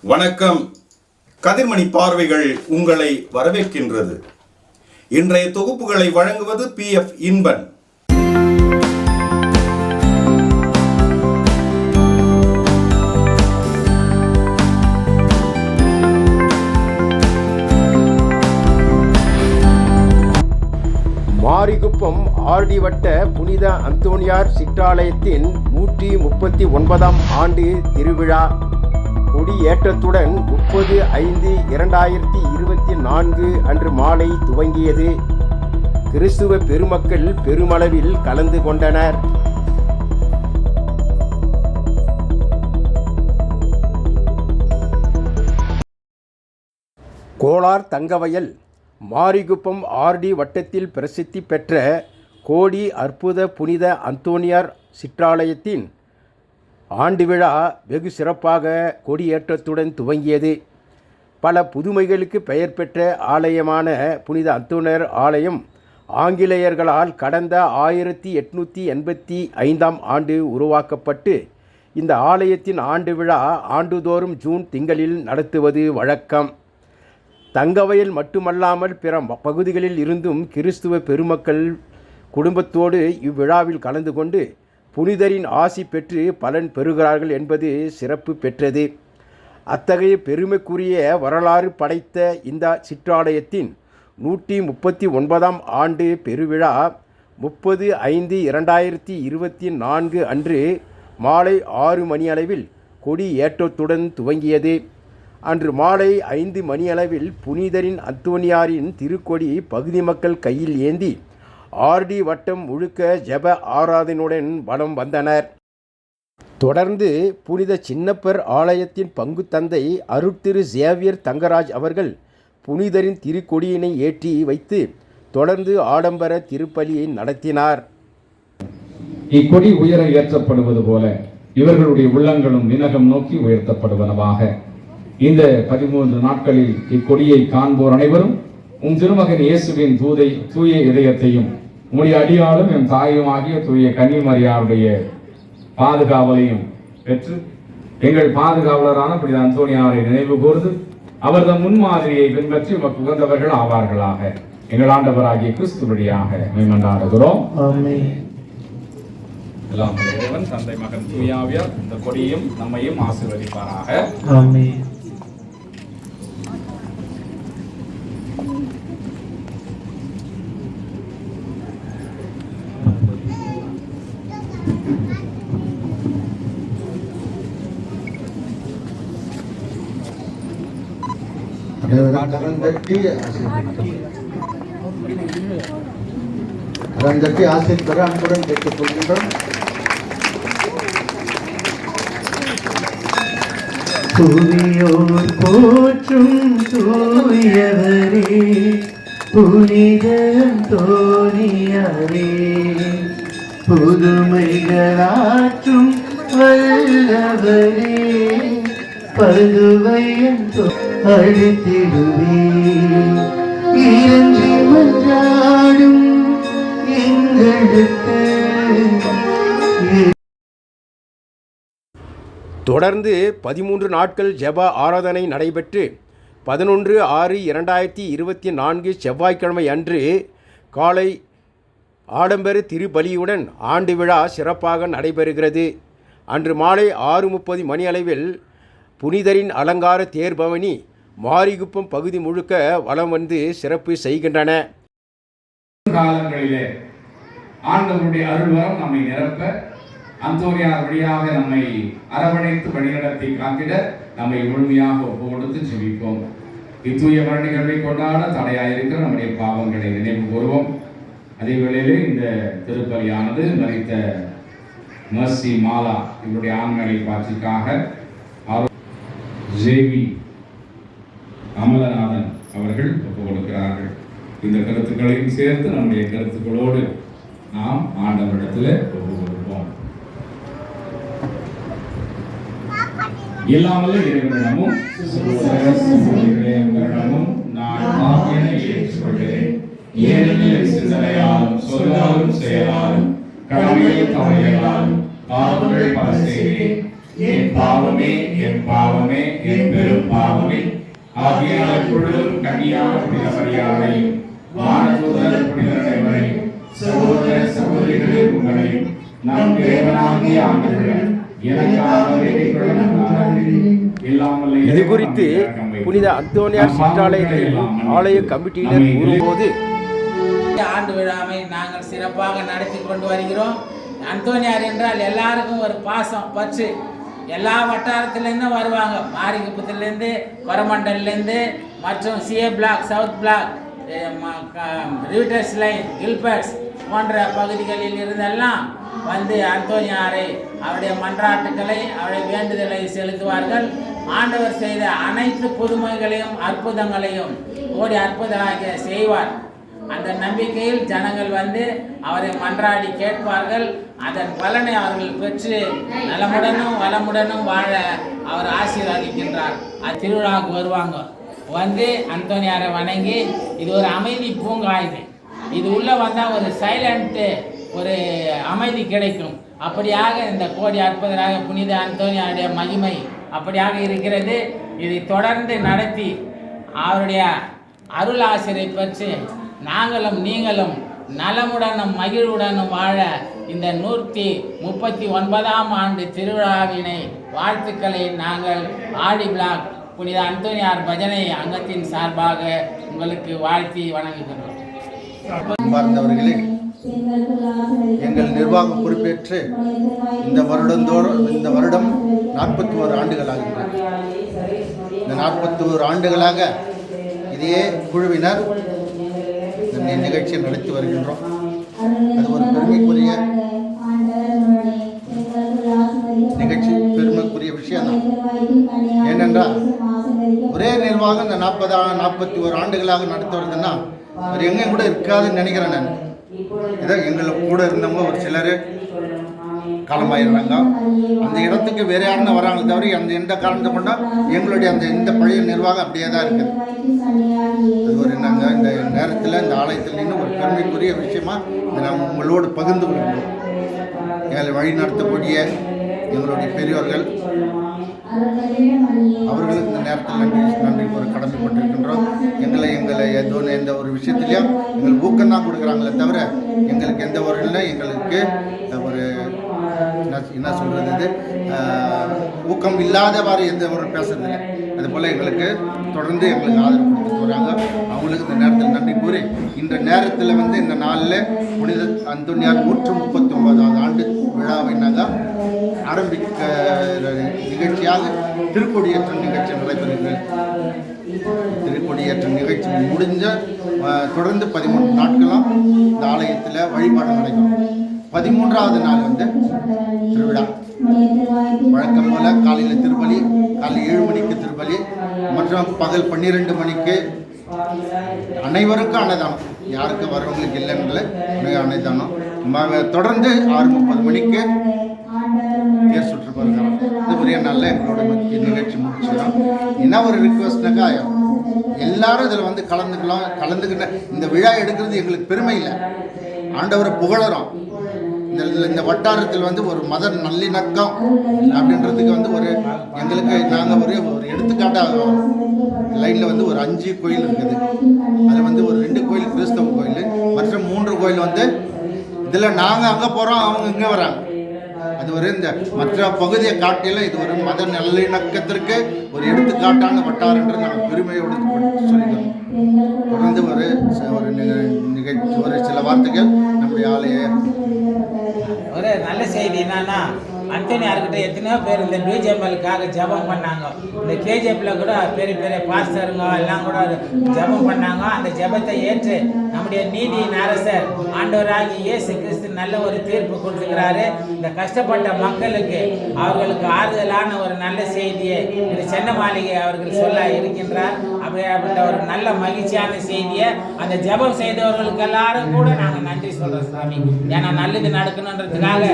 வணக்கம். கதிர்மணி பார்வைகள் உங்களை வரவேற்கின்றது. இன்றைய தொகுப்புகளை வழங்குவது பி. எஃப். இன்பன். மாரிகுப்பம் ஆர்டி வட்ட புனித அந்தோனியார் சிற்றாலயத்தின் நூற்றி முப்பத்தி ஒன்பதாம் ஆண்டு திருவிழா. கொடியேற்றத்துடன் முப்பது ஐந்து இரண்டாயிரத்தி இருபத்தி நான்கு அன்று மாலை துவங்கியது. கிறிஸ்துவ பெருமக்கள் பெருமளவில் கலந்து கொண்டனர். கோலார் தங்கவயல் மாரிகுப்பம் ஆர்டி வட்டத்தில் பிரசித்தி பெற்ற கோடி அற்புத புனித அந்தோனியார் சிற்றாலயத்தின் ஆண்டு விழா வெகு சிறப்பாக கொடியேற்றத்துடன் துவங்கியது. பல புதுமைகளுக்கு பெயர் பெற்ற ஆலயமான புனித அத்துணர் ஆலயம் ஆங்கிலேயர்களால் கடந்த ஆயிரத்தி எட்நூற்றி எண்பத்தி ஐந்தாம் ஆண்டு உருவாக்கப்பட்டு இந்த ஆலயத்தின் ஆண்டு விழா ஆண்டுதோறும் ஜூன் திங்களில் நடத்துவது வழக்கம். தங்கவயல் மட்டுமல்லாமல் பிற பகுதிகளில் இருந்தும் கிறிஸ்துவ பெருமக்கள் குடும்பத்தோடு இவ்விழாவில் கலந்து கொண்டு புனிதரின் ஆசி பெற்று பலன் பெறுகிறார்கள் என்பது சிறப்பு பெற்றது. அத்தகைய பெருமைக்குரிய வரலாறு படைத்த இந்த சிற்றாலயத்தின் நூற்றி முப்பத்தி ஒன்பதாம் ஆண்டு பெருவிழா முப்பது ஐந்து இரண்டாயிரத்தி இருபத்தி நான்கு அன்று மாலை ஆறு மணியளவில் கொடி ஏற்றத்துடன் துவங்கியது. அன்று மாலை ஐந்து மணியளவில் புனிதரின் அத்துவனியாரின் திருக்கொடி பகுதி மக்கள் கையில் ஏந்தி ஆர்டி வட்டம் முழுக்க ஜெப ஆராதனையுடன் வலம் வந்தனர். தொடர்ந்து புனித சின்னப்பர் ஆலயத்தின் பங்கு தந்தை அருட்திரு சேவியர் தங்கராஜ் அவர்கள் புனிதரின் திருக்கொடியினை ஏற்றி வைத்து தொடர்ந்து ஆடம்பர திருப்பலியை நடத்தினார். இக்கொடி உயர ஏற்றப்படுவது போல இவர்களுடைய உள்ளங்களும் வினகம் நோக்கி உயர்த்தப்படுவனவாக. இந்த பதிமூன்று நாட்களில் இக்கொடியை காண்போர் அனைவரும் உம் திருமகன் இயேசுவின் தூதை தூய இதயத்தையும் உம்முடைய அடியாளும் எம் தாயுமாகிய தூய கன்னிமரியாருடைய பாதுகாவலையும் பெற்று எங்கள் பாதுகாவலரான புனித அந்தோனியாரை நினைவு கூர்ந்து அவர்தம் முன்மாதிரியை பின்பற்றி உமக்கு உகந்தவர்கள் ஆவார்களாக. எங்கள் ஆண்டவராகிய கிறிஸ்து வழியாக மேம்பண்டாடுகிறோம் எல்லாம் இறைவன் தந்தை மகன் தூயாவியார் இந்த கொடியும் நம்மையும் ஆசீர்வதிப்பாராக. கரம் தட்டி கரம் தட்டி ஆசிரியர் பெற அன்புடன் கேட்டுக் கொள்கின்றோம் புவியோர் போற்றும் தூயவரே புனிதம் தோணியரே புதுமைகளாற்றும் வல்லவரே பதுவையன் இறங்கி மன்றாடும் எங்களுக்கு தொடர்ந்து பதிமூன்று நாட்கள் ஜெப ஆராதனை நடைபெற்று பதினொன்று ஆறு இரண்டாயிரத்தி இருபத்தி நான்கு செவ்வாய்க்கிழமை அன்று காலை ஆடம்பர திருப்பலியுடன் ஆண்டு விழா சிறப்பாக நடைபெறுகிறது. அன்று மாலை ஆறு முப்பது மணி அளவில் புனிதரின் அலங்கார தேர்பவனி மாரிகுப்பம் பகுதி முழுக்க வலம் வந்து சிறப்பு செய்கின்றன. காலங்களிலே ஆண்டவருடைய அருள்வரம் நம்மை நிரப்ப அந்தோரியார் வழியாக நம்மை அரவணைத்து வழிநடத்தி காத்திட நம்மை முழுமையாக ஒப்பு கொடுத்து ஜெபிப்போம். இத்தூய மரண நிகழ்வை கொண்டாட தடையாயிருக்கிற நம்முடைய பாவங்களை நினைவு கூறுவோம். அதே வேளையிலே இந்த திருப்பலியானது மறித்த மர்சி மாலா இவருடைய ஆண்மலை பாட்சிக்காக ஜேவி அமலநாதன் அவர்கள் ஒப்புக் கொடுக்கிறார்கள் இந்த கருத்துக்களையும் சேர்த்து நம்முடைய கருத்துக்களோடு நாம் ஆண்டவரிடத்தில் ஒப்புக் கொடுப்போம் இல்லாமல் இறைவனிடமும் சகோதர நான் பாவியனை ஏற்றுக்கொள்கிறேன். ஏனெனில் சிந்தனையாலும் சொல்லாலும் செயலாலும் கடமையை தவறியலாலும் பாவங்கள் பல செய்கிறேன். என் பாவமே என் பாவமே என் பெரும் ஆகிய எப்பொழுதும் கன்னியான புனித மரியாதை வானதூதர் புனிதர் அனைவரை சகோதர சகோதரிகளே உங்களை நம் தேவனாகிய ஆண்டவர் எனக்காக வேண்டிக் கொள்ளும் இல்லாமல் இது குறித்து புனித அந்தோனியார் சிற்றாலயத்தின் ஆலய கமிட்டியினர் கூறும்போது இந்த ஆண்டு விழாவை நாங்கள் சிறப்பாக நடத்தி கொண்டு வருகிறோம். அந்தோனியார் என்றால் எல்லாருக்கும் ஒரு பாசம் பற்று. எல்லா வட்டாரத்துலேருந்தும் வருவாங்க. மாரிகுப்பத்துலேருந்து கொரமண்டல்லேருந்து மற்றும் CA block south block riveters line Gilberts போன்ற பகுதிகளில் இருந்தெல்லாம் வந்து அந்தோனியாரை அவருடைய மன்றாட்டுக்களை அவருடைய வேண்டுதலை செலுத்துவார்கள். ஆண்டவர் செய்த அனைத்து புதுமைகளையும் அற்புதங்களையும் ஓடி அற்புதமாக செய்வார். அந்த நம்பிக்கையில் ஜனங்கள் வந்து அவரை மன்றாடி கேட்பார்கள். அதன் பலனை அவர்கள் பெற்று நலமுடனும் வளமுடனும் வாழ அவர் ஆசீர்வதிக்கின்றார். அது திருவிழாவுக்கு வருவாங்க. வந்து அந்தோனியாரை வணங்கி இது ஒரு அமைதி பூங்கா இது இது உள்ளே வந்தால் ஒரு சைலண்ட்டு ஒரு அமைதி கிடைக்கும். அப்படியாக இந்த கோடி அற்புதராக புனித அந்தோனியாருடைய மகிமை அப்படியாக இருக்கிறது. இதை தொடர்ந்து நடத்தி அவருடைய அருள் ஆசிரியை பற்றி நாங்களும் நீங்களும் நலமுடனும் மகிழ்வுடனும் வாழ இந்த நூற்றி முப்பத்தி ஒன்பதாம் ஆண்டு திருவிழாவினை வாழ்த்துக்களை நாங்கள் ஆடி பிளாக் புனித அந்தோனியார் பஜனை அங்கத்தின் சார்பாக உங்களுக்கு வாழ்த்தி வணங்குகிறோம் எங்கள் நிர்வாகம் பொறுப்பேற்று இந்த வருடந்தோறும் இந்த வருடம் நாற்பத்தி ஓரு ஆண்டுகள் ஆகின்றன. இந்த நாற்பத்தி ஓரு ஆண்டுகளாக இதே குழுவினர் நிகழ்ச்சியை நடத்தி வருகின்றோம். அது ஒரு பெருமைக்குரிய நிகழ்ச்சி பெருமைக்குரிய விஷயம்தான் ஏனென்றால் ஒரே நிர்வாகம் இந்த நாற்பது நாற்பத்தி ஒரு ஆண்டுகளாக நடத்தி வருதுன்னா அது எங்கேயும் கூட இருக்காதுன்னு நினைக்கிறேன் நான். ஏதோ எங்களுக்கு கூட இருந்தவங்க ஒரு சிலர் காலமாயிடுறாங்க அந்த இடத்துக்கு வேற யாருன்னு வராங்களே தவிர அந்த எந்த காரணத்தை கொண்டா எங்களுடைய அந்த இந்த பழைய நிர்வாகம் அப்படியே தான் இருக்குது அது ஒரு நாங்கள் இந்த நேரத்தில் இந்த ஆலயத்தில் நின்று ஒரு பெருமைக்குரிய விஷயமா இதை நாம் உங்களோடு பகிர்ந்து கொள்கிறோம் எங்களை வழிநடத்தக்கூடிய எங்களுடைய பெரியோர்கள் அவர்களுக்கு இந்த நேரத்தில் நன்றி நன்றி ஒரு கடமைப்பட்டிருக்கின்றோம். எங்களை எங்களை எதோ எந்த ஒரு விஷயத்துலையும் எங்களுக்கு ஊக்கம் தான் கொடுக்குறாங்களே தவிர எங்களுக்கு எந்த ஒரு இல்லை எங்களுக்கு ஒரு என்ன என்ன சொல்கிறது இது? ஊக்கம் இல்லாதவாறு எந்த ஒரு பேசுறதில்லை அதுபோல் எங்களுக்கு தொடர்ந்து எங்களுக்கு ஆதரவு கொடுத்துட்டு வராங்க. அவங்களுக்கு இந்த நேரத்தில் நன்றி கூறி இந்த நேரத்தில் வந்து இந்த நாளில் புனித அந்தோனியார் நூற்று முப்பத்தி ஒன்பதாவது ஆண்டு விழாவை நாங்கள் ஆரம்பிக்க நிகழ்ச்சியாக திருக்கொடியேற்றம் நிகழ்ச்சி நடைபெறுகிறது திருக்கொடியேற்றம் நிகழ்ச்சி முடிஞ்ச தொடர்ந்து பதிமூன்று நாட்களும் இந்த ஆலயத்தில் வழிபாடு நடைபெறும். பதிமூன்றாவது நாள் வந்து திருவிழா. வழக்கம் போல காலையில் திருப்பலி காலை ஏழு மணிக்கு திருப்பலி மற்றும் பகல் பன்னிரெண்டு மணிக்கு. அனைவருக்கும் அன்னதானம். யாருக்கு வரவங்களுக்கு இல்லைன்னு அன்னதானம். தொடர்ந்து ஆறு முப்பது மணிக்கு தேர் சுற்று வருகிறோம் இந்த ஒரே நாளில் எங்களோட நிகழ்ச்சி முடிச்சிடும் என்ன ஒரு ரிக்வஸ்ட்னாக்கா எல்லாரும் இதில் வந்து கலந்துக்கலாம் கலந்துக்கிட்ட இந்த விழா எடுக்கிறது எங்களுக்கு பெருமை இல்லை. ஆண்டவரை புகழறோம். இந்த இந்த வட்டாரத்தில் வந்து ஒரு மத நல்லிணக்கம் அப்படின்றதுக்கு வந்து ஒரு எங்களுக்கு நாங்கள் ஒரு ஒரு எடுத்துக்காட்டாக லைனில் வந்து ஒரு அஞ்சு கோயில் இருக்குது. அதில் வந்து ஒரு ரெண்டு கோயில் கிறிஸ்தவ கோயில் மற்றும் மூன்று கோயில் வந்து இதில் நாங்கள் அங்கே போகிறோம் அவங்க இங்கே வராங்க. அது ஒரு இந்த மற்ற பகுதியை காட்டிலும் இது ஒரு மத நல்லிணக்கத்திற்கு ஒரு எடுத்துக்காட்டான வட்டாரம் என்று நாங்கள் பெருமையோடு சொல்லிக்கிறோம். தொடர்ந்து ஒரு ஒரு நிகழ்ச்சி ஒரு சில வார்த்தைகள் நம்முடைய ஆலய ஒரு நல்ல செய்தி என்னன்னா அந்தனியார்கிட்ட எத்தனையோ பேர் இந்த பிஜேபிக்காக ஜெபம் பண்ணாங்க. இந்த கேஜிஎஃப்ல கூட பெரிய பெரிய பாஸ்டருங்க எல்லாம் கூட ஜெபம் பண்ணாங்க. அந்த ஜெபத்தை ஏற்று நம்முடைய நீதியின் அரசர் ஆண்டவராகி இயேசு கிறிஸ்து நல்ல ஒரு தீர்ப்பு கொடுத்துக்கிறாரு இந்த கஷ்டப்பட்ட மக்களுக்கு அவர்களுக்கு ஆறுதலான ஒரு நல்ல செய்தியை இந்த சென்ன மாளிகை அவர்கள் சொல்ல இருக்கின்றார். அப்படின்ற ஒரு நல்ல மகிழ்ச்சியான செய்தியை அந்த ஜெபம் செய்தவர்களுக்கு எல்லாரும் கூட நாங்கள் நன்றி சொல்றோம் சாமி. ஏன்னா நல்லது நடக்கணுன்றதுக்காக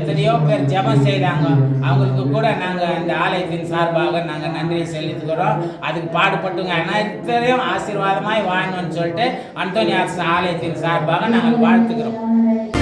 எத்தனையோ பேர் ஜெபம் செய்தாங்க. அவங்களுக்கு கூட நாங்கள் அந்த ஆலயத்தின் சார்பாக நாங்கள் நன்றியை செலுத்துக்கிறோம் அதுக்கு பாடுபட்டுங்க. அனைத்தையும் ஆசீர்வாதமாய் வாழணும்னு சொல்லிட்டு அந்தோனி அரசு ஆலயத்தின் சார்பாக நாங்கள் வாழ்த்துக்கிறோம்.